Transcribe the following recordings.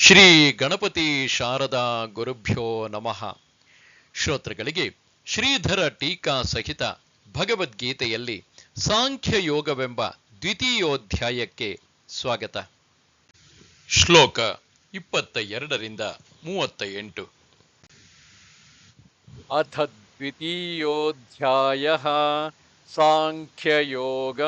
ಶ್ರೀ ಗಣಪತಿ ಶಾರದಾ ಗುರುಭ್ಯೋ ನಮಃ. ಶ್ರೋತೃಗಳಿಗೆ ಶ್ರೀಧರ ಟೀಕಾ ಸಹಿತ ಭಗವದ್ಗೀತೆಯಲ್ಲಿ ಸಾಂಖ್ಯಯೋಗವೆಂಬ ದ್ವಿತೀಯೋಧ್ಯಾಯಕ್ಕೆ ಸ್ವಾಗತ. ಶ್ಲೋಕ ಇಪ್ಪತ್ತ ಎರಡರಿಂದ ಮೂವತ್ತ ಎಂಟು ಅಥ ದ್ವಿತೀಯೋಧ್ಯಾಯ ಸಾಂಖ್ಯಯೋಗ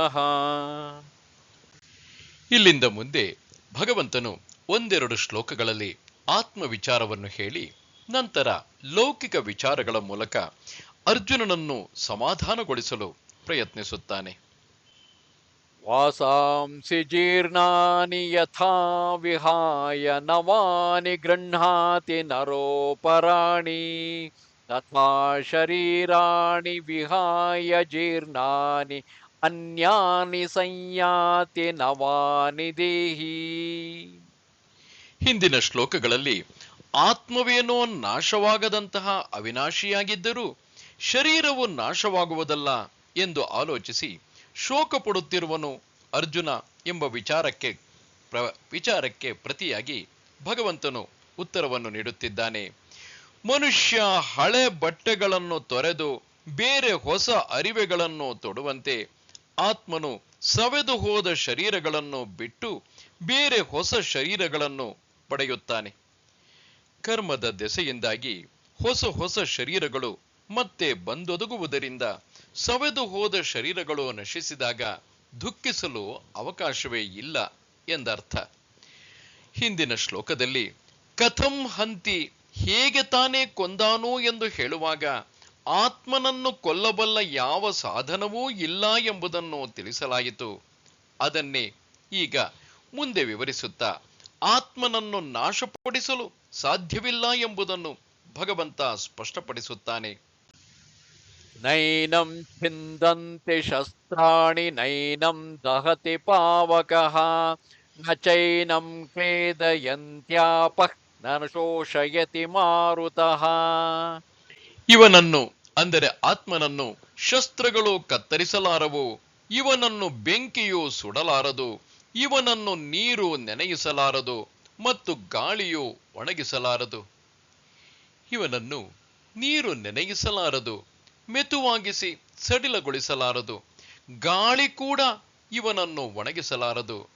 ಇಲ್ಲಿಂದ ಮುಂದೆ ಭಗವಂತನು ಒಂದೆರಡು ಶ್ಲೋಕಗಳಲ್ಲಿ ಆತ್ಮ ವಿಚಾರವನ್ನು ಹೇಳಿ, ನಂತರ ಲೌಕಿಕ ವಿಚಾರಗಳ ಮೂಲಕ ಅರ್ಜುನನನ್ನು ಸಮಾಧಾನಗೊಳಿಸಲು ಪ್ರಯತ್ನಿಸುತ್ತಾನೆ. ವಾಸಾಂಸಿ ಜೀರ್ಣಾನಿ ಯಥಾ ವಿಹಾಯ ನವಾನಿ ಗೃಹಾತಿ ನರೋಪರಾಣಿ ತಥಾ ಶರೀರಾಣಿ ವಿಹಾಯ ಜೀರ್ಣಾನಿ ಅನ್ಯಾನಿ ಸಂಯಾತಿ ನವಾನಿ ದೇಹಿ. ಹಿಂದಿನ ಶ್ಲೋಕಗಳಲ್ಲಿ ಆತ್ಮವೇನೋ ನಾಶವಾಗದಂತಹ ಅವಿನಾಶಿಯಾಗಿದ್ದರೂ ಶರೀರವು ನಾಶವಾಗುವುದಲ್ಲ ಎಂದು ಆಲೋಚಿಸಿ ಶೋಕ ಪಡುತ್ತಿರುವನು ಅರ್ಜುನ ಎಂಬ ವಿಚಾರಕ್ಕೆ ಪ್ರ ವಿಚಾರಕ್ಕೆ ಪ್ರತಿಯಾಗಿ ಭಗವಂತನು ಉತ್ತರವನ್ನು ನೀಡುತ್ತಿದ್ದಾನೆ. ಮನುಷ್ಯ ಹಳೆ ಬಟ್ಟೆಗಳನ್ನು ತೊರೆದು ಬೇರೆ ಹೊಸ ಅರಿವೆಗಳನ್ನು ತೊಡುವಂತೆ ಆತ್ಮನು ಸವೆದು ಹೋದ ಶರೀರಗಳನ್ನು ಬಿಟ್ಟು ಬೇರೆ ಹೊಸ ಶರೀರಗಳನ್ನು ಪಡೆಯುತ್ತಾನೆ. ಕರ್ಮದ ದೆಸೆಯಿಂದಾಗಿ ಹೊಸ ಹೊಸ ಶರೀರಗಳು ಮತ್ತೆ ಬಂದೊದಗುವುದರಿಂದ ಸವೆದು ಹೋದ ಶರೀರಗಳು ನಶಿಸಿದಾಗ ದುಃಖಿಸಲು ಅವಕಾಶವೇ ಇಲ್ಲ ಎಂದರ್ಥ. ಹಿಂದಿನ ಶ್ಲೋಕದಲ್ಲಿ ಕಥಂ ಹಂತಿ ಹೇಗೆ ತಾನೇ ಕೊಂದಾನು ಎಂದು ಹೇಳುವಾಗ ಆತ್ಮನನ್ನು ಕೊಲ್ಲಬಲ್ಲ ಯಾವ ಸಾಧನವೂ ಇಲ್ಲ ಎಂಬುದನ್ನು ತಿಳಿಸಲಾಯಿತು. ಅದನ್ನೇ ಈಗ ಮುಂದೆ ವಿವರಿಸುತ್ತಾ ಆತ್ಮನನ್ನು ನಾಶಪಡಿಸಲು ಸಾಧ್ಯವಿಲ್ಲ ಎಂಬುದನ್ನು ಭಗವಂತ ಸ್ಪಷ್ಟಪಡಿಸುತ್ತಾನೆ. ನೈನಂ ಚಿಂದಂತೆ ಶಸ್ತ್ರಾಣಿ ನೈನಂ ದಹತಿ ಪಾವಕಃ ನ ಚೈನಂ ಖೇದಯಂತ್ಯಾಪ ನ ಶೋಷಯತಿ ಮಾರುತಃ. ಇವನನ್ನು ಅಂದರೆ ಆತ್ಮನನ್ನು ಶಸ್ತ್ರಗಳು ಕತ್ತರಿಸಲಾರವು ಇವನನ್ನು ಬೆಂಕಿಯು ಸುಡಲಾರದು. ಇವನನ್ನು ನೀರು ನೆನೆಯಿಸಲಾರದು ಮತ್ತು ಗಾಳಿಯು ಒಣಗಿಸಲಾರದು. ಇವನನ್ನು ನೀರು ನೆನೆಯಿಸಲಾರದು, ಮೆತುವಾಗಿಸಿ ಸಡಿಲಗೊಳಿಸಲಾರದು, ಗಾಳಿ ಕೂಡ ಇವನನ್ನು ಒಣಗಿಸಲಾರದು.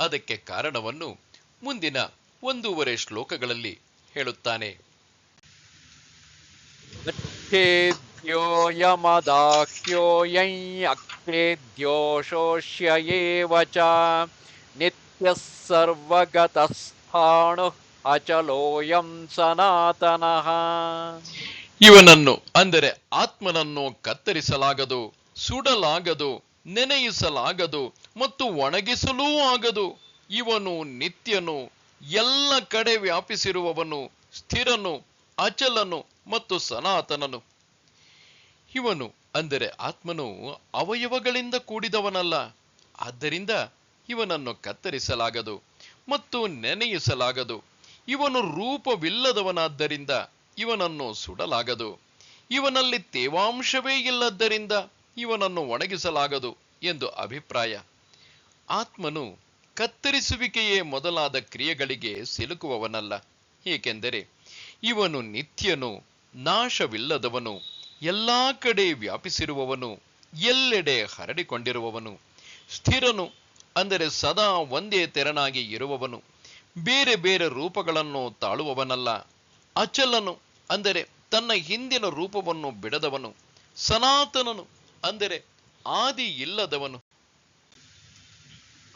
ಅದಕ್ಕೆ ಕಾರಣವನ್ನು ಮುಂದಿನ ಒಂದೂವರೆ ಶ್ಲೋಕಗಳಲ್ಲಿ ಹೇಳುತ್ತಾನೆ. ಯಮದಾಖ್ಯೋಯಂ अक्लेद्यो शोष्य एव च नित्यः सर्वगतस्थाणुः अचलोऽयं सनातनः ಇವನನ್ನು ಅಂದರೆ ಆತ್ಮನನ್ನು ಕತ್ತರಿಸಲಾಗದು ಸುಡಲಾಗದು ನೆನೆಯಿಸಲಾಗದು ಮತ್ತು ಒಣಗಿಸಲೂ ಆಗದು ಇವನು ನಿತ್ಯನು ಎಲ್ಲ ಕಡೆ ವ್ಯಾಪಿಸಿರುವವನು ಸ್ಥಿರನು ಅಚಲನು ಮತ್ತು ಸನಾತನನು ಇವನು ಅಂದರೆ ಆತ್ಮನು ಅವಯವಗಳಿಂದ ಕೂಡಿದವನಲ್ಲ. ಆದ್ದರಿಂದ ಇವನನ್ನು ಕತ್ತರಿಸಲಾಗದು ಮತ್ತು ನೆನೆಯಿಸಲಾಗದು. ಇವನು ರೂಪವಿಲ್ಲದವನಾದ್ದರಿಂದ ಇವನನ್ನು ಸುಡಲಾಗದು. ಇವನಲ್ಲಿ ತೇವಾಂಶವೇ ಇಲ್ಲದ್ದರಿಂದ ಇವನನ್ನು ಒಣಗಿಸಲಾಗದು ಎಂದು ಅಭಿಪ್ರಾಯ. ಆತ್ಮನು ಕತ್ತರಿಸುವಿಕೆಯೇ ಮೊದಲಾದ ಕ್ರಿಯೆಗಳಿಗೆ ಸಿಲುಕುವವನಲ್ಲ. ಏಕೆಂದರೆ ಇವನು ನಿತ್ಯನು ನಾಶವಿಲ್ಲದವನು. ಎಲ್ಲಾ ಕಡೆ ವ್ಯಾಪಿಸಿರುವವನು, ಎಲ್ಲೆಡೆ ಹರಡಿಕೊಂಡಿರುವವನು, ಸ್ಥಿರನು, ಅಂದರೆ ಸದಾ ಒಂದೇ ತೆರನಾಗಿ ಇರುವವನು, ಬೇರೆ ಬೇರೆ ರೂಪಗಳನ್ನು ತಾಳುವವನಲ್ಲ, ಅಚಲನು, ಅಂದರೆ ತನ್ನ ಹಿಂದಿನ ರೂಪವನ್ನು ಬಿಡದವನು, ಸನಾತನನು, ಅಂದರೆ ಆದಿ ಇಲ್ಲದವನು.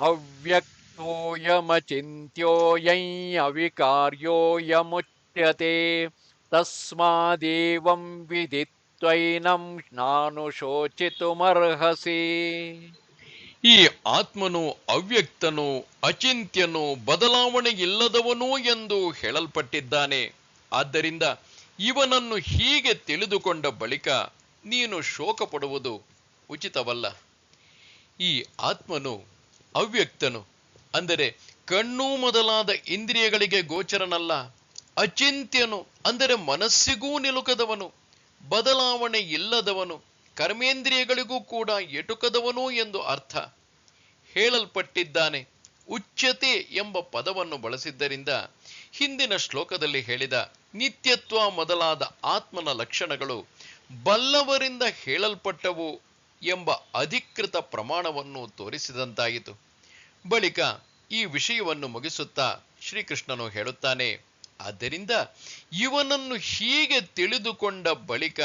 ಅವ್ಯಕ್ತೋಯಮಚಿಂತ್ಯೋಯಂ ಅವಿಕಾರ್ಯೋಯಮುಚ್ಯತೆ ತಸ್ಮಾದೇವಂ ವಿದಿತ್ ತ್ವೈನಂ ನಾನು ಶೋಚಿತುಮರ್ಹಸಿ. ಈ ಆತ್ಮನು ಅವ್ಯಕ್ತನು, ಅಚಿಂತ್ಯನು, ಬದಲಾವಣೆಯಿಲ್ಲದವನು ಎಂದು ಹೇಳಲ್ಪಟ್ಟಿದ್ದಾನೆ. ಆದ್ದರಿಂದ ಇವನನ್ನು ಹೀಗೆ ತಿಳಿದುಕೊಂಡ ಬಳಿಕ ನೀನು ಶೋಕ ಪಡುವುದು ಉಚಿತವಲ್ಲ. ಈ ಆತ್ಮನು ಅವ್ಯಕ್ತನು, ಅಂದರೆ ಕಣ್ಣು ಮೊದಲಾದ ಇಂದ್ರಿಯಗಳಿಗೆ ಗೋಚರನಲ್ಲ. ಅಚಿಂತ್ಯನು, ಅಂದರೆ ಮನಸ್ಸಿಗೂ ನಿಲುಕದವನು. ಬದಲಾವಣೆ ಇಲ್ಲದವನು ಕರ್ಮೇಂದ್ರಿಯಗಳಿಗೂ ಕೂಡ ಎಟುಕದವನು ಎಂದು ಅರ್ಥ. ಹೇಳಲ್ಪಟ್ಟಿದ್ದಾನೆ ಉಚ್ಯತೆ ಎಂಬ ಪದವನ್ನು ಬಳಸಿದ್ದರಿಂದ ಹಿಂದಿನ ಶ್ಲೋಕದಲ್ಲಿ ಹೇಳಿದ ನಿತ್ಯತ್ವ ಮೊದಲಾದ ಆತ್ಮನ ಲಕ್ಷಣಗಳು ಬಲ್ಲವರಿಂದ ಹೇಳಲ್ಪಟ್ಟವು ಎಂಬ ಅಧಿಕೃತ ಪ್ರಮಾಣವನ್ನು ತೋರಿಸಿದಂತಾಯಿತು. ಬಳಿಕ ಈ ವಿಷಯವನ್ನು ಮುಗಿಸುತ್ತಾ ಶ್ರೀಕೃಷ್ಣನು ಹೇಳುತ್ತಾನೆ ಆದ್ದರಿಂದ ಇವನನ್ನು ಹೀಗೆ ತಿಳಿದುಕೊಂಡ ಬಳಿಕ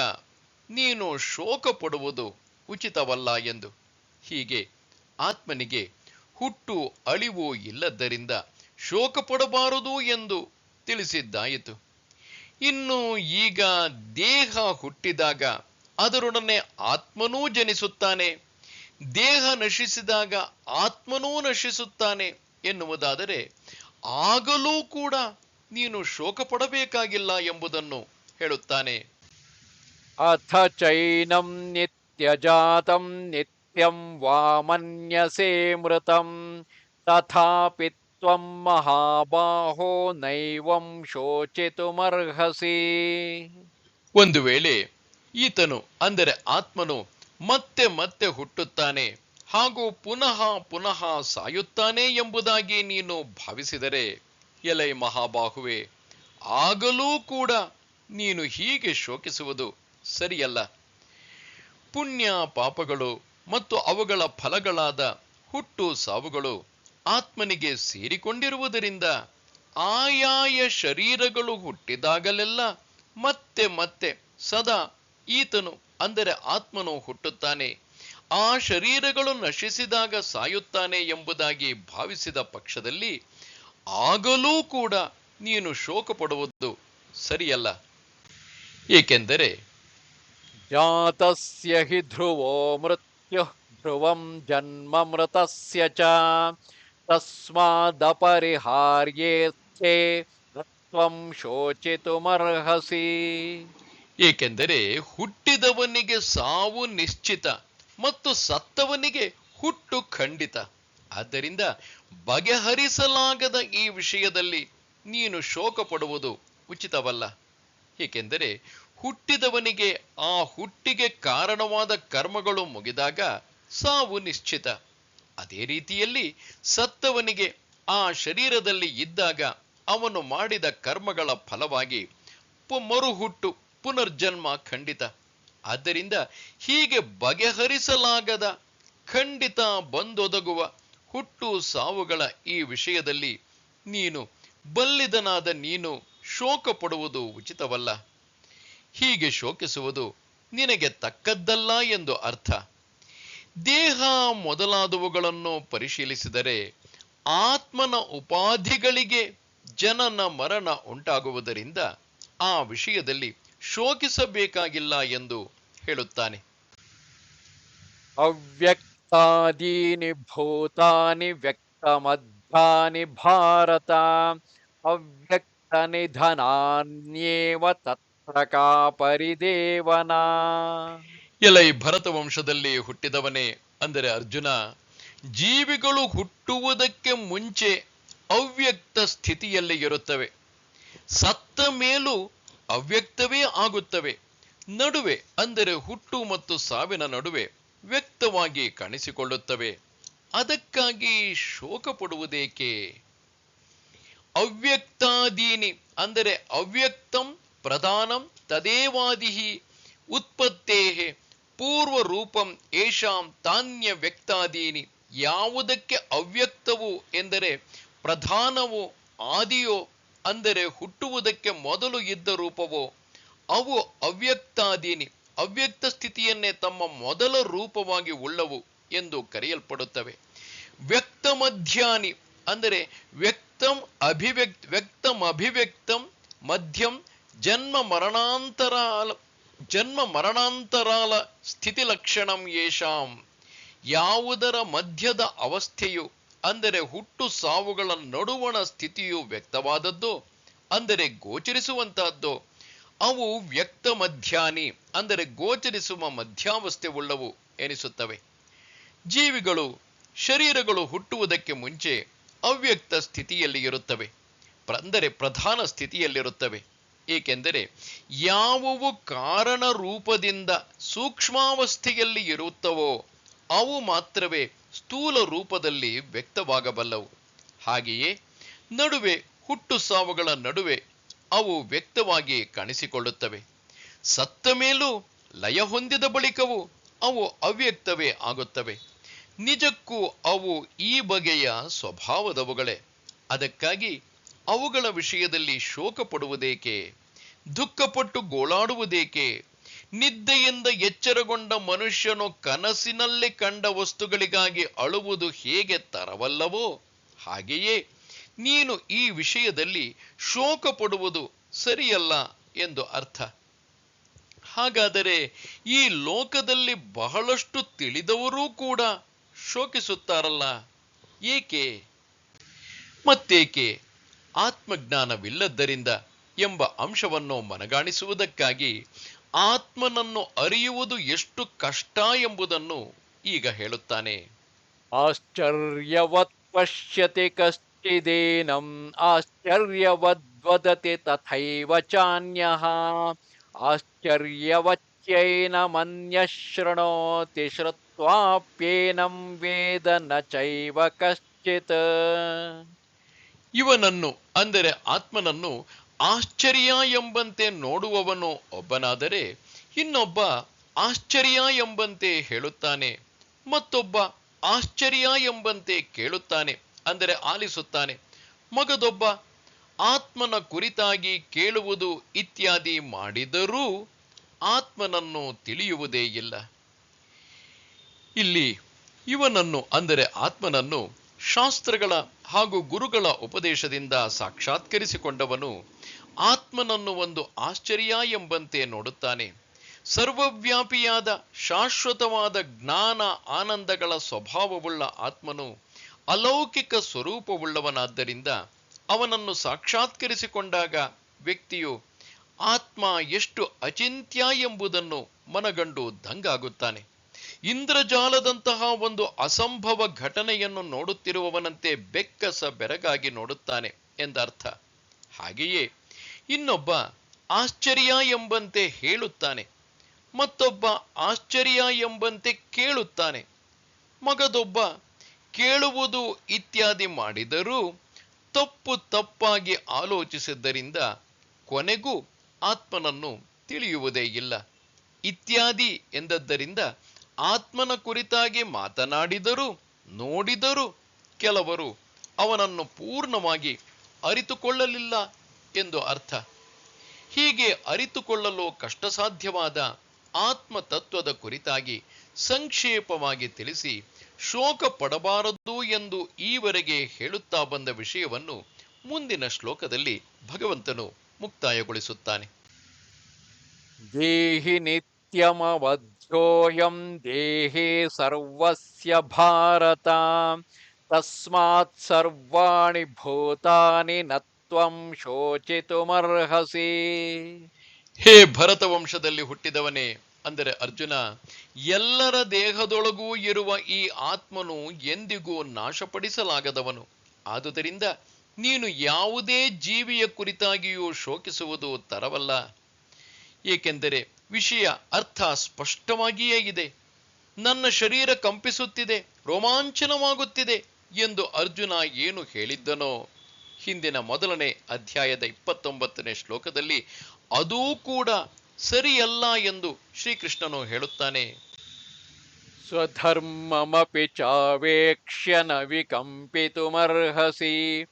ನೀನು ಶೋಕ ಪಡುವುದು ಉಚಿತವಲ್ಲ ಎಂದು. ಹೀಗೆ ಆತ್ಮನಿಗೆ ಹುಟ್ಟು ಅಳಿವು ಇಲ್ಲದ್ದರಿಂದ ಶೋಕ ಪಡಬಾರದು ಎಂದು ತಿಳಿಸಿದ್ದಾಯಿತು. ಇನ್ನು ಈಗ ದೇಹ ಹುಟ್ಟಿದಾಗ ಅದರೊಡನೆ ಆತ್ಮನೂ ಜನಿಸುತ್ತಾನೆ, ದೇಹ ನಶಿಸಿದಾಗ ಆತ್ಮನೂ ನಶಿಸುತ್ತಾನೆ ಎನ್ನುವುದಾದರೆ ಆಗಲೂ ಕೂಡ ನೀನು ಶೋಕ ಪಡಬೇಕಾಗಿಲ್ಲ ಎಂಬುದನ್ನು ಹೇಳುತ್ತಾನೆ. ಅಥ ಚೈನಂ ನಿತ್ಯಜಾತಂ ನಿತ್ಯಂ ವಾಮನ್ಯಸೆ ಮೃತಂ ತಥಾಪಿ ತ್ವಂ ಮಹಾಬಾಹೋ ನೈವಂ ಶೋಚಿತುಮರ್ಹಸಿ. ಒಂದು ವೇಳೆ ಈತನು ಅಂದರೆ ಆತ್ಮನು ಮತ್ತೆ ಮತ್ತೆ ಹುಟ್ಟುತ್ತಾನೆ ಹಾಗೂ ಪುನಃ ಪುನಃ ಸಾಯುತ್ತಾನೆ ಎಂಬುದಾಗಿ ನೀನು ಭಾವಿಸಿದರೆ ಎಲೈ ಮಹಾಬಾಹುವೆ, ಆಗಲೂ ಕೂಡ ನೀನು ಹೀಗೆ ಶೋಕಿಸುವುದು ಸರಿಯಲ್ಲ. ಪುಣ್ಯ ಪಾಪಗಳು ಮತ್ತು ಅವುಗಳ ಫಲಗಳಾದ ಹುಟ್ಟು ಸಾವುಗಳು ಆತ್ಮನಿಗೆ ಸೇರಿಕೊಂಡಿರುವುದರಿಂದ ಆಯಾಯ ಶರೀರಗಳು ಹುಟ್ಟಿದಾಗಲೆಲ್ಲ ಮತ್ತೆ ಮತ್ತೆ ಸದಾ ಈತನು ಅಂದರೆ ಆತ್ಮನು ಹುಟ್ಟುತ್ತಾನೆ. ಆ ಶರೀರಗಳು ನಶಿಸಿದಾಗ ಸಾಯುತ್ತಾನೆ ಎಂಬುದಾಗಿ ಭಾವಿಸಿದ ಪಕ್ಷದಲ್ಲಿ ಆಗಲೂ ಕೂಡ ನೀನು ಶೋಕ ಪಡುವುದು ಸರಿಯಲ್ಲ. ಏಕೆಂದರೆ ಜಾತಸ್ಯ ಹಿ ಧ್ರುವೋ ಮೃತ್ಯು ಧ್ರುವಂ ಜನ್ಮ ಮೃತಸ್ಯ ಚ ತಸ್ಮಾದಪರಿಹಾರ್ಯೇರ್ಥೆ ತ್ವಂ ಶೋಚಿತುಮರ್ಹಸಿ. ಏಕೆಂದರೆ ಹುಟ್ಟಿದವನಿಗೆ ಸಾವು ನಿಶ್ಚಿತ ಮತ್ತು ಸತ್ತವನಿಗೆ ಹುಟ್ಟು ಖಂಡಿತ. ಆದ್ದರಿಂದ ಬಗೆಹರಿಸಲಾಗದ ಈ ವಿಷಯದಲ್ಲಿ ನೀನು ಶೋಕ ಪಡುವುದು ಉಚಿತವಲ್ಲ. ಏಕೆಂದರೆ ಹುಟ್ಟಿದವನಿಗೆ ಆ ಹುಟ್ಟಿಗೆ ಕಾರಣವಾದ ಕರ್ಮಗಳು ಮುಗಿದಾಗ ಸಾವು ನಿಶ್ಚಿತ. ಅದೇ ರೀತಿಯಲ್ಲಿ ಸತ್ತವನಿಗೆ ಆ ಶರೀರದಲ್ಲಿ ಇದ್ದಾಗ ಅವನು ಮಾಡಿದ ಕರ್ಮಗಳ ಫಲವಾಗಿ ಮರುಹುಟ್ಟು ಪುನರ್ಜನ್ಮ ಖಂಡಿತ. ಆದ್ದರಿಂದ ಹೀಗೆ ಬಗೆಹರಿಸಲಾಗದ ಖಂಡಿತ ಬಂದೊದಗುವ ಹುಟ್ಟು ಸಾವುಗಳ ಈ ವಿಷಯದಲ್ಲಿ ನೀನು ಬಲ್ಲಿದನಾದ ನೀನು ಶೋಕ ಪಡುವುದು ಉಚಿತವಲ್ಲ. ಹೀಗೆ ಶೋಕಿಸುವುದು ನಿನಗೆ ತಕ್ಕದ್ದಲ್ಲ ಎಂದು ಅರ್ಥ. ದೇಹ ಮೊದಲಾದವುಗಳನ್ನು ಪರಿಶೀಲಿಸಿದರೆ ಆತ್ಮನ ಉಪಾಧಿಗಳಿಗೆ ಜನನ ಮರಣ ಉಂಟಾಗುವುದರಿಂದ ಆ ವಿಷಯದಲ್ಲಿ ಶೋಕಿಸಬೇಕಾಗಿಲ್ಲ ಎಂದು ಹೇಳುತ್ತಾನೆ. ಅವ್ಯಕ್ತಾದೀನಿ ಭೂತಾನಿ ವ್ಯಕ್ತಮಧ್ಯಾನಿ ಭಾರತ ಅವ್ಯಕ್ತ ನಿಧನಾನ್ಯೇವ ತತ್ರ ಕಾ ಎಲ್ಲ ಈ ಭರತ ವಂಶದಲ್ಲಿ ಹುಟ್ಟಿದವನೇ ಅಂದರೆ ಅರ್ಜುನ ಜೀವಿಗಳು ಹುಟ್ಟುವುದಕ್ಕೆ ಮುಂಚೆ ಅವ್ಯಕ್ತ ಸ್ಥಿತಿಯಲ್ಲಿ ಇರುತ್ತವೆ ಸತ್ತ ಮೇಲೂ ಅವ್ಯಕ್ತವೇ ಆಗುತ್ತವೆ ನಡುವೆ ಅಂದರೆ ಹುಟ್ಟು ಮತ್ತು ಸಾವಿನ ನಡುವೆ ವ್ಯಕ್ತವಾಗಿ ಕಾಣಿಸಿಕೊಳ್ಳುತ್ತವೆ. ಅದಕ್ಕಾಗಿ ಶೋಕ ಪಡುವುದೇಕೆ ಅವ್ಯಕ್ತಾದೀನಿ ಅಂದರೆ ಅವ್ಯಕ್ತಂ ಪ್ರಧಾನಂ ತದೇವಾದಿಹಿ ಉತ್ಪತ್ತೇಹೆ ಪೂರ್ವ ರೂಪಂ ಏಷಾಂ ತಾನ್ಯ ವ್ಯಕ್ತಾದೀನಿ. ಯಾವುದಕ್ಕೆ ಅವ್ಯಕ್ತವು ಎಂದರೆ ಪ್ರಧಾನವೋ ಆದಿಯೋ ಅಂದರೆ ಹುಟ್ಟುವುದಕ್ಕೆ ಮೊದಲು ಇದ್ದ ರೂಪವೋ ಅವು ಅವ್ಯಕ್ತಾದೀನಿ. ಅವ್ಯಕ್ತ ಸ್ಥಿತಿಯನ್ನೇ ತಮ್ಮ ಮೊದಲ ರೂಪವಾಗಿ ಉಳ್ಳವು ಎಂದು ಕರೆಯಲ್ಪಡುತ್ತವೆ. ವ್ಯಕ್ತ ಮಧ್ಯಾನಿ ಅಂದರೆ ವ್ಯಕ್ತಂ ಅಭಿವ್ಯಕ್ತ, ವ್ಯಕ್ತಂ ಅಭಿವ್ಯಕ್ತಂ, ಮಧ್ಯಂ ಜನ್ಮ ಮರಣಾಂತರಾಲ ಜನ್ಮ ಮರಣಾಂತರಾಲ ಸ್ಥಿತಿ ಲಕ್ಷಣಂ ಯೇಷಾಂ. ಯಾವುದರ ಮಧ್ಯದ ಅವಸ್ಥೆಯು ಅಂದರೆ ಹುಟ್ಟು ಸಾವುಗಳ ನಡುವಣ ಸ್ಥಿತಿಯು ವ್ಯಕ್ತವಾದದ್ದು, ಅಂದರೆ ಗೋಚರಿಸುವಂತಹದ್ದು ಅವು ವ್ಯಕ್ತ ಮಧ್ಯಾನಿ ಅಂದರೆ ಗೋಚರಿಸುವ ಮಧ್ಯಾವಸ್ಥೆ ಉಳ್ಳವು ಎನಿಸುತ್ತವೆ. ಜೀವಿಗಳು, ಶರೀರಗಳು ಹುಟ್ಟುವುದಕ್ಕೆ ಮುಂಚೆ ಅವ್ಯಕ್ತ ಸ್ಥಿತಿಯಲ್ಲಿ ಇರುತ್ತವೆ, ಅಂದರೆ ಪ್ರಧಾನ ಸ್ಥಿತಿಯಲ್ಲಿರುತ್ತವೆ. ಏಕೆಂದರೆ ಯಾವುವು ಕಾರಣ ರೂಪದಿಂದ ಸೂಕ್ಷ್ಮಾವಸ್ಥೆಯಲ್ಲಿ ಇರುತ್ತವೋ, ಅವು ಮಾತ್ರವೇ ಸ್ಥೂಲ ರೂಪದಲ್ಲಿ ವ್ಯಕ್ತವಾಗಬಲ್ಲವು. ಹಾಗೆಯೇ ನಡುವೆ ಹುಟ್ಟು ಸಾವುಗಳ ನಡುವೆ ಅವು ವ್ಯಕ್ತವಾಗಿ ಕಾಣಿಸಿಕೊಳ್ಳುತ್ತವೆ. ಸತ್ತ ಮೇಲೂ ಲಯ ಹೊಂದಿದ ಬಳಿಕವೂ ಅವು ಅವ್ಯಕ್ತವೇ ಆಗುತ್ತವೆ. ನಿಜಕ್ಕೂ ಅವು ಈ ಬಗೆಯ ಸ್ವಭಾವದವುಗಳೇ. ಅದಕ್ಕಾಗಿ ಅವುಗಳ ವಿಷಯದಲ್ಲಿ ಶೋಕ ಪಡುವುದೇಕೆ ದುಃಖಪಟ್ಟು ಗೋಳಾಡುವುದೇಕೆ? ನಿದ್ದೆಯಿಂದ ಎಚ್ಚರಗೊಂಡ ಮನುಷ್ಯನು ಕನಸಿನಲ್ಲಿ ಕಂಡ ವಸ್ತುಗಳಿಗಾಗಿ ಅಳುವುದು ಹೇಗೆ ತರವಲ್ಲವೋ? ಹಾಗೆಯೇ ನೀನು ಈ ವಿಷಯದಲ್ಲಿ ಶೋಕ ಪಡುವುದು ಸರಿಯಲ್ಲ ಎಂದು ಅರ್ಥ. ಹಾಗಾದರೆ ಈ ಲೋಕದಲ್ಲಿ ಬಹಳಷ್ಟು ತಿಳಿದವರೂ ಕೂಡ ಶೋಕಿಸುತ್ತಾರಲ್ಲ. ಏಕೆ? ಮತ್ತೇಕೆ? ಆತ್ಮಜ್ಞಾನವಿಲ್ಲದ್ದರಿಂದ ಎಂಬ ಅಂಶವನ್ನು ಮನಗಾಣಿಸುವುದಕ್ಕಾಗಿ ಆತ್ಮನನ್ನು ಅರಿಯುವುದು ಎಷ್ಟು ಕಷ್ಟ ಎಂಬುದನ್ನು ಈಗ ಹೇಳುತ್ತಾನೆ. ಆಶ್ಚರ್ಯವತ್ ಪಶ್ಯತೆ ಕಶ್ಚಿದೇನಂ ಆಶ್ಚರ್ಯವದ್ವದತಿ ತಥೈವ ಚಾನ್ಯಃ. ಆಶ್ಚರ್ಯವಚ್ಯೈನ ಮನ್ಯ ಶೃಣೋತಿ ಶ್ರುತ್ವಾಪ್ಯೇನಂ ವೇದ ನ ಚೈವ ಕಶ್ಚಿತ್. ಇವನನ್ನು, ಅಂದರೆ ಆತ್ಮನನ್ನು, ಆಶ್ಚರ್ಯ ಎಂಬಂತೆ ನೋಡುವವನು ಒಬ್ಬನಾದರೆ ಇನ್ನೊಬ್ಬ ಆಶ್ಚರ್ಯ ಎಂಬಂತೆ ಹೇಳುತ್ತಾನೆ, ಮತ್ತೊಬ್ಬ ಆಶ್ಚರ್ಯ ಎಂಬಂತೆ ಕೇಳುತ್ತಾನೆ. ಅಂದರೆ ಆಲಿಸುತ್ತಾನೆ, ಮಗದೊಬ್ಬ ಆತ್ಮನ ಕುರಿತಾಗಿ ಕೇಳುವುದು ಇತ್ಯಾದಿ ಮಾಡಿದರೂ ಆತ್ಮನನ್ನು ತಿಳಿಯುವುದೇ ಇಲ್ಲ. ಇಲ್ಲಿ ಇವನನ್ನು ಅಂದರೆ ಆತ್ಮನನ್ನು ಶಾಸ್ತ್ರಗಳ ಹಾಗೂ ಗುರುಗಳ ಉಪದೇಶದಿಂದ ಸಾಕ್ಷಾತ್ಕರಿಸಿಕೊಂಡವನು ಆತ್ಮನನ್ನು ಒಂದು ಆಶ್ಚರ್ಯ ಎಂಬಂತೆ ನೋಡುತ್ತಾನೆ. ಸರ್ವವ್ಯಾಪಿಯಾದ ಶಾಶ್ವತವಾದ ಜ್ಞಾನ ಆನಂದಗಳ ಸ್ವಭಾವವುಳ್ಳ ಆತ್ಮನು ಅಲೌಕಿಕ ಸ್ವರೂಪವುಳ್ಳವನಾದ್ದರಿಂದ ಅವನನ್ನು ಸಾಕ್ಷಾತ್ಕರಿಸಿಕೊಂಡಾಗ ವ್ಯಕ್ತಿಯು ಆತ್ಮ ಎಷ್ಟು ಅಚಿಂತ್ಯ ಎಂಬುದನ್ನು ಮನಗಂಡು ದಂಗಾಗುತ್ತಾನೆ. ಇಂದ್ರಜಾಲದಂತಹ ಒಂದು ಅಸಂಭವ ಘಟನೆಯನ್ನು ನೋಡುತ್ತಿರುವವನಂತೆ ಬೆಕ್ಕಸ ಬೆರಗಾಗಿ ನೋಡುತ್ತಾನೆ ಎಂದರ್ಥ. ಹಾಗೆಯೇ ಇನ್ನೊಬ್ಬ ಆಶ್ಚರ್ಯ ಎಂಬಂತೆ ಹೇಳುತ್ತಾನೆ. ಮತ್ತೊಬ್ಬ ಆಶ್ಚರ್ಯ ಎಂಬಂತೆ ಕೇಳುತ್ತಾನೆ. ಮಗದೊಬ್ಬ ಕೇಳುವುದು ಇತ್ಯಾದಿ ಮಾಡಿದರೂ ತಪ್ಪು ತಪ್ಪಾಗಿ ಆಲೋಚಿಸಿದ್ದರಿಂದ ಕೊನೆಗೂ ಆತ್ಮನನ್ನು ತಿಳಿಯುವುದೇ ಇಲ್ಲ. ಇತ್ಯಾದಿ ಎಂದದ್ದರಿಂದ ಆತ್ಮನ ಕುರಿತಾಗಿ ಮಾತನಾಡಿದರೂ ನೋಡಿದರೂ ಕೆಲವರು ಅವನನ್ನು ಪೂರ್ಣವಾಗಿ ಅರಿತುಕೊಳ್ಳಲಿಲ್ಲ ಎಂದು ಅರ್ಥ. ಹೀಗೆ ಅರಿತುಕೊಳ್ಳಲು ಕಷ್ಟಸಾಧ್ಯವಾದ ಆತ್ಮ ತತ್ವದ ಕುರಿತಾಗಿ ಸಂಕ್ಷೇಪವಾಗಿ ತಿಳಿಸಿ ಶೋಕ ಪಡಬಾರದು ಎಂದು ಈವರೆಗೆ ಹೇಳುತ್ತಾ ಬಂದ ವಿಷಯವನ್ನು ಮುಂದಿನ ಶ್ಲೋಕದಲ್ಲಿ ಭಗವಂತನು ಮುಕ್ತಾಯಗೊಳಿಸುತ್ತಾನೆ. ದೇಹಿ ನಿತ್ಯಮವಧ್ಯೋಯಂ ದೇಹಿ ಸರ್ವಸ್ಯ ಭಾರತ. ತಸ್ಮಾತ್ ಸರ್ವಾಣಿ ಭೂತಾನಿ ನತ್ವಂ ಶೋಚಿತುಮರ್ಹಸಿ. ಹೇ ಭರತ ವಂಶದಲ್ಲಿ ಹುಟ್ಟಿದವನೇ ಅಂದರೆ ಅರ್ಜುನ, ಎಲ್ಲರ ದೇಹದೊಳಗೂ ಇರುವ ಈ ಆತ್ಮನು ಎಂದಿಗೂ ನಾಶಪಡಿಸಲಾಗದವನು. ಆದುದರಿಂದ ನೀನು ಯಾವುದೇ ಜೀವಿಯ ಕುರಿತಾಗಿಯೂ ಶೋಕಿಸುವುದು ತರವಲ್ಲ. ಏಕೆಂದರೆ ವಿಷಯ ಅರ್ಥ ಸ್ಪಷ್ಟವಾಗಿಯೇ ಇದೆ. ನನ್ನ ಶರೀರ ಕಂಪಿಸುತ್ತಿದೆ, ರೋಮಾಂಚನವಾಗುತ್ತಿದೆ ಎಂದು ಅರ್ಜುನ ಏನು ಹೇಳಿದ್ದನೋ. ಹಿಂದಿನ ಮೊದಲನೇ ಅಧ್ಯಾಯದ ಇಪ್ಪತ್ತೊಂಬತ್ತನೇ ಶ್ಲೋಕದಲ್ಲಿ ಅದೂ ಕೂಡ ಸರಿಯಲ್ಲ ಎಂದು ಶ್ರೀಕೃಷ್ಣನು ಹೇಳುತ್ತಾನೆ. ಸ್ವಧರ್ಮಮಪಿ ಚಾವೇಕ್ಷ್ಯ ನ ವಿಕಂಪಿತುಮರ್ಹಸಿ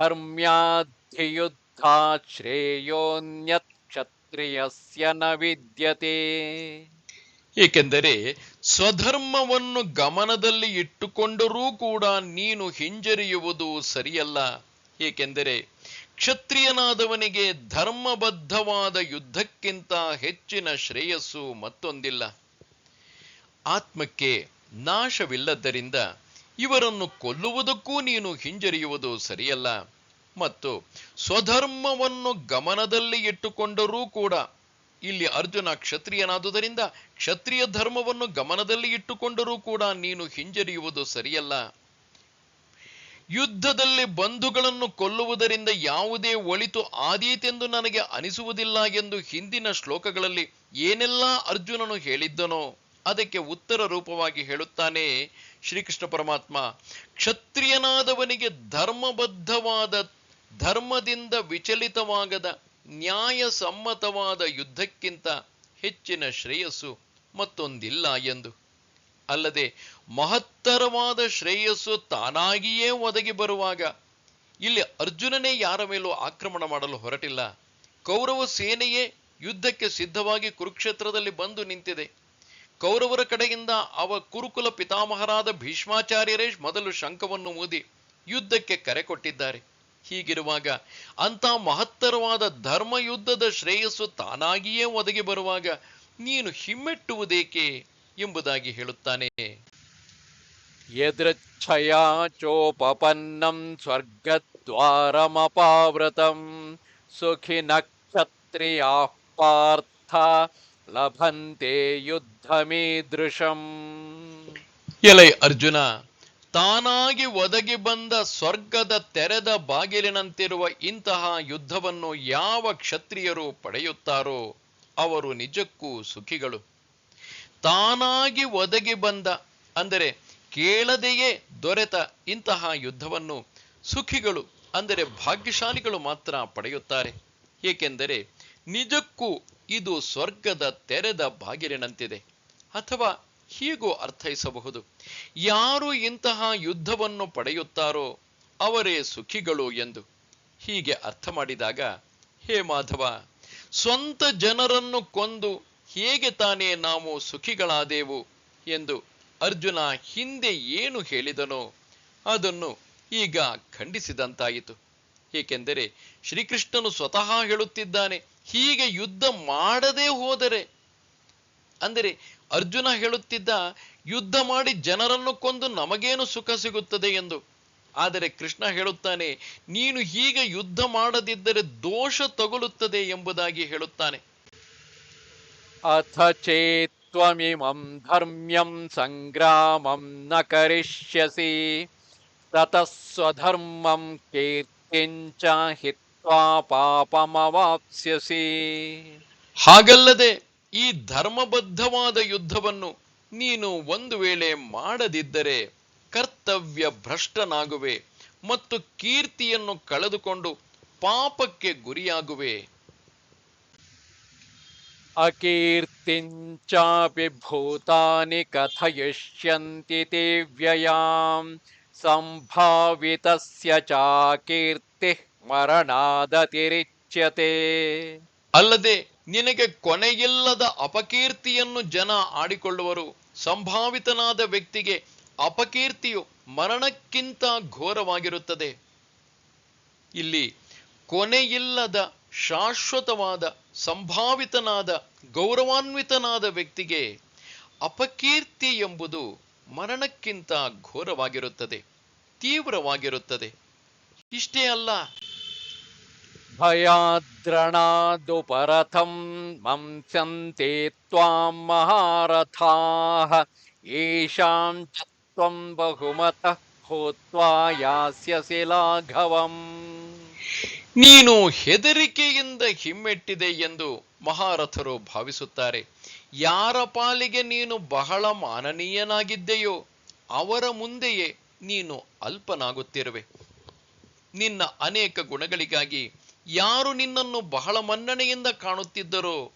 ಧರ್ಮ್ಯಾಧಿಯುದ್ಧಾತ್ ಶ್ರೇಯೋನ್ಯತ್ ಕ್ಷತ್ರಿಯಸ್ಯ ನ ವಿದ್ಯತೆ. ಏಕೆಂದರೆ ಸ್ವಧರ್ಮವನ್ನು ಗಮನದಲ್ಲಿ ಇಟ್ಟುಕೊಂಡರೂ ಕೂಡ ನೀನು ಹಿಂಜರಿಯುವುದು ಸರಿಯಲ್ಲ. ಏಕೆಂದರೆ ಕ್ಷತ್ರಿಯನಾದವನಿಗೆ ಧರ್ಮಬದ್ಧವಾದ ಯುದ್ಧಕ್ಕಿಂತ ಹೆಚ್ಚಿನ ಶ್ರೇಯಸ್ಸು ಮತ್ತೊಂದಿಲ್ಲ. ಆತ್ಮಕ್ಕೆ ನಾಶವಿಲ್ಲದ್ದರಿಂದ ಇವರನ್ನು ಕೊಲ್ಲುವುದಕ್ಕೂ ನೀನು ಹಿಂಜರಿಯುವುದು ಸರಿಯಲ್ಲ ಮತ್ತು ಸ್ವಧರ್ಮವನ್ನು ಗಮನದಲ್ಲಿ ಇಟ್ಟುಕೊಂಡರೂ ಕೂಡ ಇಲ್ಲಿ ಅರ್ಜುನ ಕ್ಷತ್ರಿಯನಾದುದರಿಂದ ಕ್ಷತ್ರಿಯ ಧರ್ಮವನ್ನು ಗಮನದಲ್ಲಿ ಇಟ್ಟುಕೊಂಡರೂ ಕೂಡ ನೀನು ಹಿಂಜರಿಯುವುದು ಸರಿಯಲ್ಲ. ಯುದ್ಧದಲ್ಲಿ ಬಂಧುಗಳನ್ನು ಕೊಲ್ಲುವುದರಿಂದ ಯಾವುದೇ ಒಳಿತು ಆದೀತೆಂದು ನನಗೆ ಅನಿಸುವುದಿಲ್ಲ ಎಂದು ಹಿಂದಿನ ಶ್ಲೋಕಗಳಲ್ಲಿ ಏನೆಲ್ಲ ಅರ್ಜುನನು ಹೇಳಿದ್ದನೋ ಅದಕ್ಕೆ ಉತ್ತರ ರೂಪವಾಗಿ ಹೇಳುತ್ತಾನೆ. ಶ್ರೀಕೃಷ್ಣ ಪರಮಾತ್ಮ, ಕ್ಷತ್ರಿಯನಾದವನಿಗೆ ಧರ್ಮಬದ್ಧವಾದ, ಧರ್ಮದಿಂದ ವಿಚಲಿತವಾಗದ, ನ್ಯಾಯಸಮ್ಮತವಾದ ಯುದ್ಧಕ್ಕಿಂತ ಹೆಚ್ಚಿನ ಶ್ರೇಯಸ್ಸು ಮತ್ತೊಂದಿಲ್ಲ ಎಂದು ಅಲ್ಲದೆ ಮಹತ್ತರವಾದ ಶ್ರೇಯಸ್ಸು ತಾನಾಗಿಯೇ ಒದಗಿ ಬರುವಾಗ ಇಲ್ಲಿ ಅರ್ಜುನನೇ ಯಾರ ಮೇಲೂ ಆಕ್ರಮಣ ಮಾಡಲು ಹೊರಟಿಲ್ಲ. ಕೌರವ ಸೇನೆಯೇ ಯುದ್ಧಕ್ಕೆ ಸಿದ್ಧವಾಗಿ ಕುರುಕ್ಷೇತ್ರದಲ್ಲಿ ಬಂದು ನಿಂತಿದೆ. ಕೌರವರ ಕಡೆಯಿಂದ ಅವ ಕುರುಕುಲ ಪಿತಾಮಹರಾದ ಭೀಷ್ಮಾಚಾರ್ಯರೇ ಮೊದಲು ಶಂಖವನ್ನು ಊದಿ ಯುದ್ಧಕ್ಕೆ ಕರೆ ಕೊಟ್ಟಿದ್ದಾರೆ. ಹೀಗಿರುವಾಗ ಅಂತ ಮಹತ್ತರವಾದ ಧರ್ಮ ಯುದ್ಧದ ಶ್ರೇಯಸ್ಸು ತಾನಾಗಿಯೇ ಒದಗಿ ಬರುವಾಗ ನೀನು ಹಿಮ್ಮೆಟ್ಟುವುದೇಕೆ? ಎಂಬುದಾಗಿ ಹೇಳುತ್ತಾನೆ. ಯದೃಚ್ಛಯಾ ಚೋಪಪನ್ನಂ ಸ್ವರ್ಗದ್ವಾರಮಪಾವೃತಂ ಸುಖಿ ನಕ್ಷತ್ರಿಯಾ ಪಾರ್ಥ ಲಭಂತೆ ಯುದ್ಧಮೀದೃಶಂ. ಎಲೈ ಅರ್ಜುನ ತಾನಾಗಿ ಒದಗಿ ಬಂದ ಸ್ವರ್ಗದ ತೆರೆದ ಬಾಗಿಲಿನಂತಿರುವ ಇಂತಹ ಯುದ್ಧವನ್ನು ಯಾವ ಕ್ಷತ್ರಿಯರು ಪಡೆಯುತ್ತಾರೋ ಅವರು ನಿಜಕ್ಕೂ ಸುಖಿಗಳು. ತಾನಾಗಿ ಒದಗಿ ಬಂದ, ಅಂದರೆ ಕೇಳದೆಯೇ ದೊರೆತ ಇಂತಹ ಯುದ್ಧವನ್ನು ಸುಖಿಗಳು, ಅಂದರೆ ಭಾಗ್ಯಶಾಲಿಗಳು ಮಾತ್ರ ಪಡೆಯುತ್ತಾರೆ. ಏಕೆಂದರೆ ನಿಜಕ್ಕೂ ಇದು ಸ್ವರ್ಗದ ತೆರೆದ ಬಾಗಿಲಿನಂತಿದೆ. ಅಥವಾ ಹೀಗೂ ಅರ್ಥೈಸಬಹುದು, ಯಾರು ಇಂತಹ ಯುದ್ಧವನ್ನು ಪಡೆಯುತ್ತಾರೋ ಅವರೇ ಸುಖಿಗಳು ಎಂದು. ಹೀಗೆ ಅರ್ಥ ಮಾಡಿದಾಗ ಹೇ ಮಾಧವ, ಸ್ವಂತ ಜನರನ್ನು ಕೊಂದು ಹೇಗೆ ತಾನೇ ನಾವು ಸುಖಿಗಳಾದೆವು ಎಂದು ಅರ್ಜುನ ಹಿಂದೆ ಏನು ಹೇಳಿದನೋ ಅದನ್ನು ಈಗ ಖಂಡಿಸಿದಂತಾಯಿತು. ಏಕೆಂದರೆ ಶ್ರೀಕೃಷ್ಣನು ಸ್ವತಃ ಹೇಳುತ್ತಿದ್ದಾನೆ, ಹೀಗೆ ಯುದ್ಧ ಮಾಡದೇ ಹೋದರೆ. ಅಂದರೆ ಅರ್ಜುನ ಹೇಳುತ್ತಿದ್ದ, ಯುದ್ಧ ಮಾಡಿ ಜನರನ್ನು ಕೊಂದು ನಮಗೇನು ಸುಖ ಸಿಗುತ್ತದೆ ಎಂದು. ಆದರೆ ಕೃಷ್ಣ ಹೇಳುತ್ತಾನೆ, ನೀನು ಹೀಗೆ ಯುದ್ಧ ಮಾಡದಿದ್ದರೆ ದೋಷ ತಗುಲುತ್ತದೆ ಎಂಬುದಾಗಿ ಹೇಳುತ್ತಾನೆ. ಅಥ ಚೇತ್ವಮಿಮಂ ಧರ್ಮ್ಯಂ ಸಂಗ್ರಾಮಂ ನ ಕರಿಷ್ಯಸಿ ಸ್ವಧರ್ಮಂ ಕೀರ್ತಿಂಚ ಹಿತ್ವಾ ಪಾಪಮವಾಪ್ಸ್ಯಸಿ ಹಾಗಲ್ಲದೆ ಈ ಧರ್ಮಬದ್ಧವಾದ ಯುದ್ಧವನ್ನು ನೀನು ಒಂದು ವೇಳೆ ಮಾಡದಿದ್ದರೆ ಕರ್ತವ್ಯ ಭ್ರಷ್ಟನಾಗುವೆ ಮತ್ತು ಕೀರ್ತಿಯನ್ನು ಕಳೆದುಕೊಂಡು ಪಾಪಕ್ಕೆ ಗುರಿಯಾಗುವೆ. ಅಕೀರ್ತಿಂಚಾಪಿ ಭೂತಾನಿ ಕಥಯಿಷ್ಯಂತಿ ವ್ಯಯಾಂ ಸಂಭಾವಿತಸ್ಯ ಚಾಕೀರ್ತಿ ಮರಣಾದತಿರಿಚ್ಯತೆ ಅಲ್ಲದೆ ನಿನಗೆ ಕೊನೆಯಿಲ್ಲದ ಅಪಕೀರ್ತಿಯನ್ನು ಜನ ಆಡಿಕೊಳ್ಳುವರು. ಸಂಭಾವಿತನಾದ ವ್ಯಕ್ತಿಗೆ ಅಪಕೀರ್ತಿಯು ಮರಣಕ್ಕಿಂತ ಘೋರವಾಗಿರುತ್ತದೆ. ಇಲ್ಲಿ ಕೊನೆಯಿಲ್ಲದ ಶಾಶ್ವತವಾದ, ಸಂಭಾವಿತನಾದ, ಗೌರವಾನ್ವಿತನಾದ ವ್ಯಕ್ತಿಗೆ ಅಪಕೀರ್ತಿ ಎಂಬುದು ಮರಣಕ್ಕಿಂತ ಘೋರವಾಗಿರುತ್ತದೆ, ತೀವ್ರವಾಗಿರುತ್ತದೆ. ಇಷ್ಟೇ ಅಲ್ಲ, ಭಯಾದ್ರಣಾದುಪರಥಂ ಮಂಸಂತೆ ತ್ವಾಂ ಮಹಾರಥಾಃ, ಏಷಾಂ ಬಹುಮತಃ ಭೂತ್ವಾ ಯಾಸ್ಯಸಿ ಲಾಘವಂ. ನೀನು ಹೆದರಿಕೆಯಿಂದ ಹಿಮ್ಮೆಟ್ಟಿದೆ ಎಂದು ಮಹಾರಥರು ಭಾವಿಸುತ್ತಾರೆ. ಯಾರ ಪಾಲಿಗೆ ನೀನು ಬಹಳ ಮಾನನೀಯನಾಗಿದ್ದೆಯೋ, ಅವರ ಮುಂದೆಯೇ ನೀನು ಅಲ್ಪನಾಗುತ್ತಿರುವೆ. ನಿನ್ನ ಅನೇಕ ಗುಣಗಳಿಗಾಗಿ ಯಾರು ನಿನ್ನನ್ನು ಬಹಳ ಮನ್ನಣೆಯಿಂದ ಕಾಣುತ್ತಿದ್ದರೋ,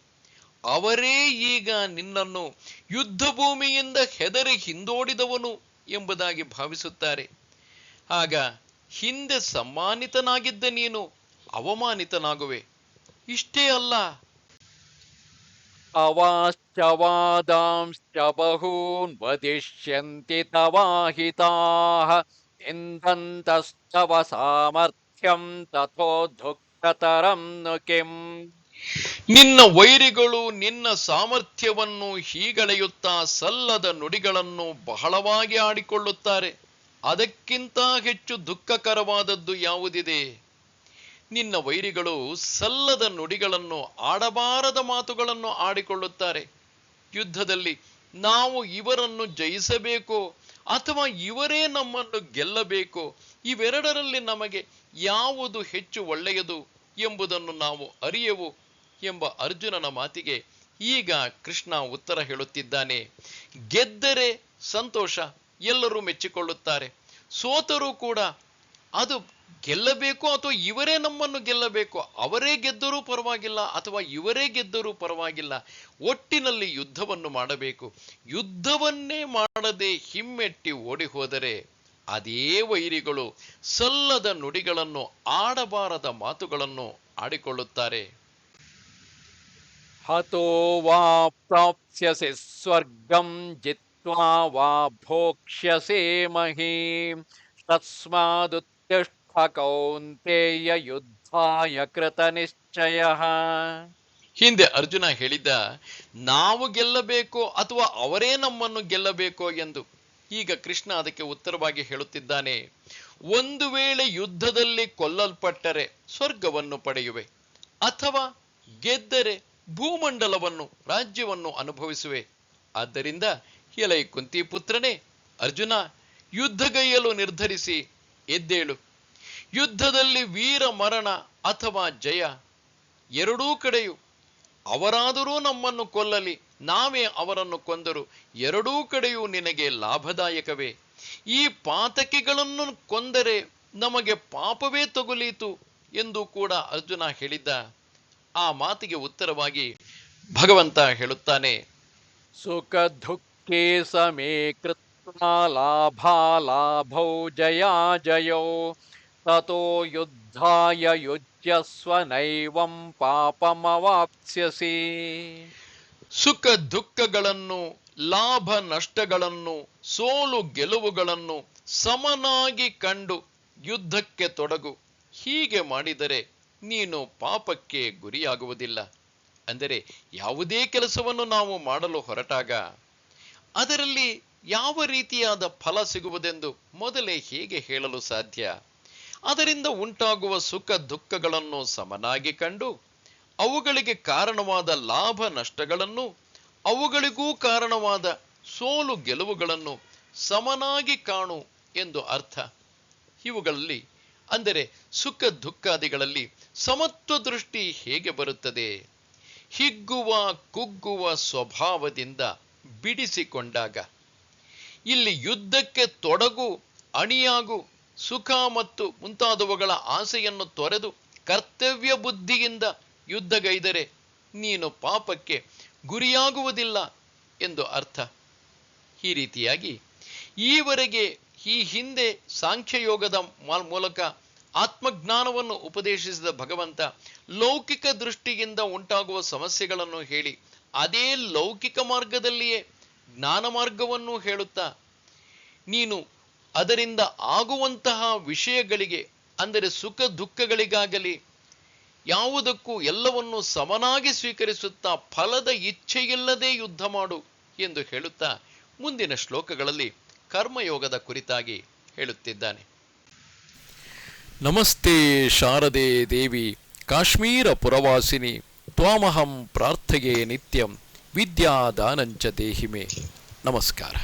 ಅವರೇ ಈಗ ನಿನ್ನನ್ನು ಯುದ್ಧ ಭೂಮಿಯಿಂದ ಹೆದರಿ ಹಿಂದೋಡಿದವನು ಎಂಬುದಾಗಿ ಭಾವಿಸುತ್ತಾರೆ. ಆಗ ಹಿಂದೆ ಸಮ್ಮಾನಿತನಾಗಿದ್ದ ನೀನು ಅವಮಾನಿತನಾಗುವೆ. ಇಷ್ಟೇ ಅಲ್ಲ. ಅವಾಶ್ಚವಾದಾಂಶ್ಚ ಬಹೂನ್ ವದಿಷ್ಯಂತಿ ತವಾಹಿತಾಃ. ಇಂದಂತಸ್ತವ ಸಾಮರ್ಥ್ಯಂ ತಥೋ ದುಃಖತರಂ ನು ಕಿಂ. ನಿನ್ನ ವೈರಿಗಳು ನಿನ್ನ ಸಾಮರ್ಥ್ಯವನ್ನು ಹೀಗಳೆಯುತ್ತಾ ಸಲ್ಲದ ನುಡಿಗಳನ್ನು ಬಹಳವಾಗಿ ಆಡಿಕೊಳ್ಳುತ್ತಾರೆ. ಅದಕ್ಕಿಂತ ಹೆಚ್ಚು ದುಃಖಕರವಾದದ್ದು ಯಾವುದಿದೆ? ನಿನ್ನ ವೈರಿಗಳು ಸಲ್ಲದ ನುಡಿಗಳನ್ನು, ಆಡಬಾರದ ಮಾತುಗಳನ್ನು ಆಡಿಕೊಳ್ಳುತ್ತಾರೆ. ಯುದ್ಧದಲ್ಲಿ ನಾವು ಇವರನ್ನು ಜಯಿಸಬೇಕೋ ಅಥವಾ ಇವರೇ ನಮ್ಮನ್ನು ಗೆಲ್ಲಬೇಕೋ, ಇವೆರಡರಲ್ಲಿ ನಮಗೆ ಯಾವುದು ಹೆಚ್ಚು ಒಳ್ಳೆಯದು ಎಂಬುದನ್ನು ನಾವು ಅರಿಯವು ಎಂಬ ಅರ್ಜುನನ ಮಾತಿಗೆ ಈಗ ಕೃಷ್ಣ ಉತ್ತರ ಹೇಳುತ್ತಿದ್ದಾನೆ. ಗೆದ್ದರೆ ಸಂತೋಷ, ಎಲ್ಲರೂ ಮೆಚ್ಚಿಕೊಳ್ಳುತ್ತಾರೆ. ಸೋತರೂ ಕೂಡ ಅದು ಗೆಲ್ಲಬೇಕು ಅಥವಾ ಇವರೇ ನಮ್ಮನ್ನು ಗೆಲ್ಲಬೇಕು? ಅವರೇ ಗೆದ್ದರೂ ಪರವಾಗಿಲ್ಲ ಅಥವಾ ಇವರೇ ಗೆದ್ದರೂ ಪರವಾಗಿಲ್ಲ. ಒಟ್ಟಿನಲ್ಲಿ ಯುದ್ಧವನ್ನು ಮಾಡಬೇಕು. ಯುದ್ಧವನ್ನೇ ಮಾಡದೆ ಹಿಮ್ಮೆಟ್ಟಿ ಓಡಿ ಹೋದರೆ ಅದೇ ವೈರಿಗಳು ಸಲ್ಲದ ನುಡಿಗಳನ್ನು, ಆಡಬಾರದ ಮಾತುಗಳನ್ನು ಆಡಿಕೊಳ್ಳುತ್ತಾರೆ. ಹತೋ ವಾ ಪ್ರಾಪ್ಸ್ಯಸೆ ಸ್ವರ್ಗಂ ಜಿತ್ವಾ ವಾ ಭೋಕ್ಷ್ಯಸೆ ಮಹಿ. ತಸ್ಮಾದು ಕೌಂತೆಯ ಯುದ್ಧಾಯ ಕೃತ ನಿಶ್ಚಯ. ಹಿಂದೆ ಅರ್ಜುನ ಹೇಳಿದ್ದ, ನಾವು ಗೆಲ್ಲಬೇಕೋ ಅಥವಾ ಅವರೇ ನಮ್ಮನ್ನು ಗೆಲ್ಲಬೇಕೋ ಎಂದು. ಈಗ ಕೃಷ್ಣ ಅದಕ್ಕೆ ಉತ್ತರವಾಗಿ ಹೇಳುತ್ತಿದ್ದಾನೆ, ಒಂದು ವೇಳೆ ಯುದ್ಧದಲ್ಲಿ ಕೊಲ್ಲಲ್ಪಟ್ಟರೆ ಸ್ವರ್ಗವನ್ನು ಪಡೆಯುವೆ, ಅಥವಾ ಗೆದ್ದರೆ ಭೂಮಂಡಲವನ್ನು, ರಾಜ್ಯವನ್ನು ಅನುಭವಿಸುವೆ. ಆದ್ದರಿಂದ ಎಲೈ ಕುಂತಿ ಪುತ್ರನೇ, ಅರ್ಜುನ ಯುದ್ಧಗೈಯಲು ನಿರ್ಧರಿಸಿ ಎದ್ದೇಳು. ಯುದ್ಧದಲ್ಲಿ ವೀರ ಮರಣ ಅಥವಾ ಜಯ, ಎರಡೂ ಕಡೆಯೂ ಅವರಾದರೂ ನಮ್ಮನ್ನು ಕೊಲ್ಲಲಿ, ನಾವೇ ಅವರನ್ನು ಕೊಂದರು. ಎರಡೂ ಕಡೆಯೂ ನಿನಗೆ ಲಾಭದಾಯಕವೇ. ಈ ಪಾತಕಿಗಳನ್ನು ಕೊಂದರೆ ನಮಗೆ ಪಾಪವೇ ತಗುಲೀತು ಎಂದು ಕೂಡ ಅರ್ಜುನ ಹೇಳಿದ್ದ. ಆ ಮಾತಿಗೆ ಉತ್ತರವಾಗಿ ಭಗವಂತ ಹೇಳುತ್ತಾನೆ, ಸುಖ ದುಃಖೇ ಸಮೇ ಕೃತ್ವ ಲಾಭ ಲಾಭೌ ಜಯ ಜಯೋ. ततो युद्धाय युज्यस्व नैवं पापमवाप्स्यसि ಸುಖ ದುಃಖಗಳನ್ನು ಲಾಭ ನಷ್ಟಗಳನ್ನು ಸೋಲು ಗೆಲುವುಗಳನ್ನು ಸಮನಾಗಿ ಕಂಡು ಯುದ್ಧಕ್ಕೆ ತೊಡಗು ಹೀಗೆ ಮಾಡಿದರೆ ನೀನು ಪಾಪಕ್ಕೆ ಗುರಿಯಾಗುವುದಿಲ್ಲ ಅಂದರೆ ಯಾವುದೇ ಕೆಲಸವನ್ನು ನಾವು ಮಾಡಲು ಹೊರಟಾಗ ಅದರಲ್ಲಿ ಯಾವ ರೀತಿಯಾದ ಫಲ ಸಿಗುವುದೆಂದು ಮೊದಲೇ ಹೇಗೆ ಹೇಳಲು ಸಾಧ್ಯ ಅದರಿಂದ ಉಂಟಾಗುವ ಸುಖ ದುಃಖಗಳನ್ನು ಸಮನಾಗಿ ಕಂಡು ಅವುಗಳಿಗೆ ಕಾರಣವಾದ ಲಾಭ ನಷ್ಟಗಳನ್ನು, ಅವುಗಳಿಗೂ ಕಾರಣವಾದ ಸೋಲು ಗೆಲುವುಗಳನ್ನು ಸಮನಾಗಿ ಕಾಣು ಎಂದು ಅರ್ಥ. ಇವುಗಳಲ್ಲಿ ಅಂದರೆ ಸುಖ ದುಃಖಾದಿಗಳಲ್ಲಿ ಸಮತ್ವ ದೃಷ್ಟಿ ಹೇಗೆ ಬರುತ್ತದೆ? ಹಿಗ್ಗುವ, ಕುಗ್ಗುವ ಸ್ವಭಾವದಿಂದ ಬಿಡಿಸಿಕೊಂಡಾಗ, ಇಲ್ಲಿ ಯುದ್ಧಕ್ಕೆ ತೊಡಗು, ಅಣಿಯಾಗು ಸುಖ ಮತ್ತು ಮುಂತಾದವುಗಳ ಆಸೆಯನ್ನು ತೊರೆದು ಕರ್ತವ್ಯ ಬುದ್ಧಿಯಿಂದ ಯುದ್ಧಗೈದರೆ ನೀನು ಪಾಪಕ್ಕೆ ಗುರಿಯಾಗುವುದಿಲ್ಲ ಎಂದು ಅರ್ಥ. ಈ ರೀತಿಯಾಗಿ ಈವರೆಗೆ ಈ ಹಿಂದೆ ಸಾಂಖ್ಯಯೋಗದ ಮೂಲಕ ಆತ್ಮಜ್ಞಾನವನ್ನು ಉಪದೇಶಿಸಿದ ಭಗವಂತ ಲೌಕಿಕ ದೃಷ್ಟಿಯಿಂದ ಉಂಟಾಗುವ ಸಮಸ್ಯೆಗಳನ್ನು ಹೇಳಿ ಅದೇ ಲೌಕಿಕ ಮಾರ್ಗದಲ್ಲಿಯೇ ಜ್ಞಾನ ಮಾರ್ಗವನ್ನು ಹೇಳುತ್ತಾ, ನೀನು ಅದರಿಂದ ಆಗುವಂತಹ ವಿಷಯಗಳಿಗೆ, ಅಂದರೆ ಸುಖ ದುಃಖಗಳಿಗಾಗಲಿ, ಯಾವುದಕ್ಕೂ ಎಲ್ಲವನ್ನು ಸಮನಾಗಿ ಸ್ವೀಕರಿಸುತ್ತಾ ಫಲದ ಇಚ್ಛೆಯಿಲ್ಲದೆ ಯುದ್ಧ ಮಾಡು ಎಂದು ಹೇಳುತ್ತಾ ಮುಂದಿನ ಶ್ಲೋಕಗಳಲ್ಲಿ ಕರ್ಮಯೋಗದ ಕುರಿತಾಗಿ ಹೇಳುತ್ತಿದ್ದಾನೆ. ನಮಸ್ತೆ ಶಾರದೆ ದೇವಿ, ಕಾಶ್ಮೀರ ಪುರವಾಸಿನಿ, ತ್ವಾಮಹಂ ಪ್ರಾರ್ಥಯೇ ನಿತ್ಯಂ, ವಿದ್ಯಾದಾನಂಚ ದೇಹಿಮೆ. ನಮಸ್ಕಾರ.